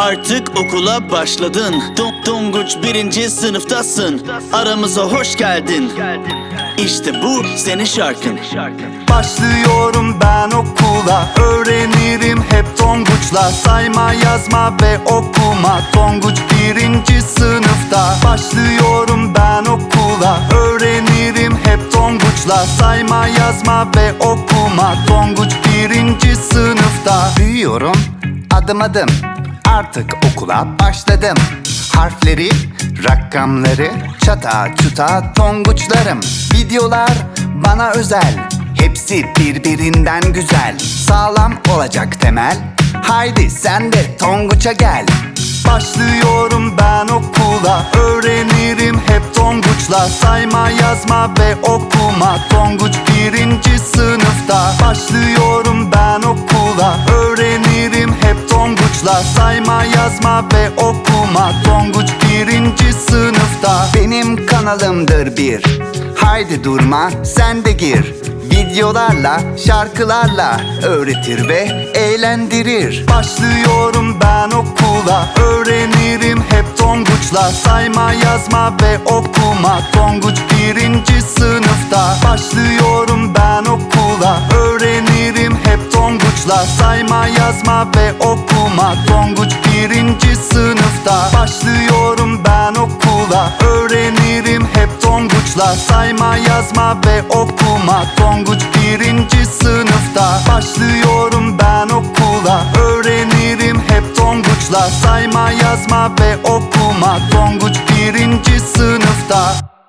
Artık okula başladın. Don- Donguç birinci sınıftasın. Aramıza hoş geldin. İşte bu senin şarkın. Başlıyorum ben okula. Öğrenirim hep tonguçla. Sayma yazma ve okuma. Tonguç birinci sınıfta. Başlıyorum ben okula. Öğrenirim hep tonguçla. Sayma yazma ve okuma. Tonguç birinci sınıfta. Büyüyorum adım adım Artık okula başladım. Harfleri, rakamları Çata çuta tonguçlarım. Videolar bana özel Hepsi birbirinden güzel. Sağlam olacak temel Haydi sen de Tonguç'a gel. Başlıyorum ben okula Öğrenirim hep Tonguç'la. Sayma yazma ve okuma Tonguç birinci sınıfta. Başlıyorum Tonguç'la Sayma yazma ve okuma. Tonguç birinci sınıfta Benim kanalımdır bir. Haydi durma sen de gir. Videolarla, şarkılarla öğretir ve eğlendirir. Başlıyorum ben okula. Öğrenirim hep Tonguç'la. Sayma yazma ve okuma. Tonguç birinci sınıfta. Başlıyorum ben hep Tonguç'la Sayma yazma ve okuma. Tonguç birinci sınıfta. Başlıyorum ben okula. Öğrenirim hep Tonguç'la. Sayma yazma ve okuma. Tonguç birinci sınıfta. Başlıyorum ben okula. Öğrenirim hep Tonguç'la. Sayma yazma ve okuma